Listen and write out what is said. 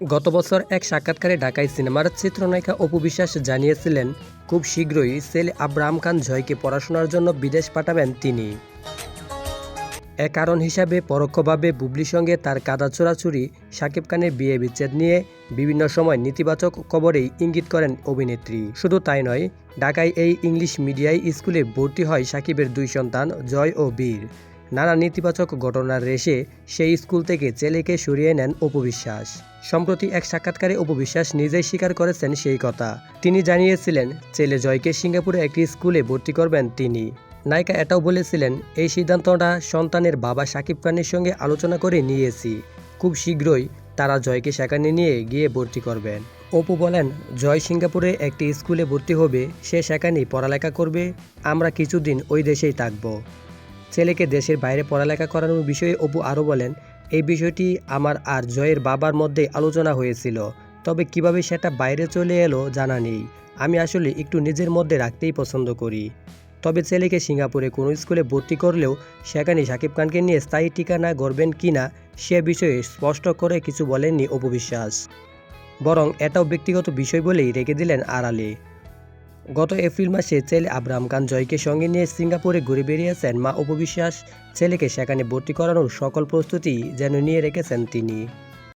গত বছর এক সাক্ষাৎকারে ঢাকায় সিনেমার চিত্রনায়িকা অপু বিশ্বাস জানিয়েছিলেন, খুব শীঘ্রই ছেলে আব্রাহাম খান জয়কে পড়াশোনার জন্য বিদেশ পাঠাবেন তিনি। এ কারণ হিসাবে পরোক্ষভাবে বুবলির সঙ্গে তার কাদা চোরাচুরি সাকিব খানের বিয়ে বিচ্ছেদ নিয়ে বিভিন্ন সময় নেতিবাচক খবরেই ইঙ্গিত করেন অভিনেত্রী। শুধু তাই নয়, ঢাকায় এই ইংলিশ মিডিয়ায় স্কুলে ভর্তি হয় সাকিবের দুই সন্তান, জয় ও বীর। নানা নেতিবাচক ঘটনার রেশে সেই স্কুল থেকে ছেলেকে সরিয়ে নেন অপবিশ্বাস সম্প্রতি এক সাক্ষাৎকারে অপবিশ্বাস নিজেই স্বীকার করেছেন সেই কথা। তিনি জানিয়েছিলেন, ছেলে জয়কে সিঙ্গাপুরে একটি স্কুলে ভর্তি করবেন তিনি। নায়িকা এটাও বলেছিলেন, এই সিদ্ধান্তটা সন্তানের বাবা সাকিব খানের সঙ্গে আলোচনা করে নিয়েছি। খুব শীঘ্রই তারা জয়কে সেখানে নিয়ে গিয়ে ভর্তি করবেন। অপু বলেন, জয় সিঙ্গাপুরে একটি স্কুলে ভর্তি হবে, সে সেখানেই পড়ালেখা করবে। আমরা কিছুদিন ওই দেশেই থাকব। ছেলেকে দেশের বাইরে পড়ালেখা করানোর বিষয়ে অপু আরও বলেন, এই বিষয়টি আমার আর জয়ের বাবার মধ্যে আলোচনা হয়েছিল, তবে কীভাবে সেটা বাইরে চলে এলো জানা নেই। আমি আসলে একটু নিজের মধ্যে রাখতেই পছন্দ করি। তবে ছেলেকে সিঙ্গাপুরে কোনো স্কুলে ভর্তি করলেও সেখানে শাকিব খানকে নিয়ে স্থায়ী ঠিকানা গড়বেন কিনা সে বিষয়ে স্পষ্ট করে কিছু বলেননি অপবিশ্বাস বরং এটাও ব্যক্তিগত বিষয় বলেই রেখে দিলেন আড়ালে। গত এপ্রিল মাসে ছেলে আব্রাহাম খান জয়কে সঙ্গে নিয়ে সিঙ্গাপুরে ঘুরে বেরিয়েছেন মা উপবিশ্বাস ছেলেকে সেখানে ভর্তি করানোর সকল প্রস্তুতি যেন নিয়ে রেখেছেন তিনি।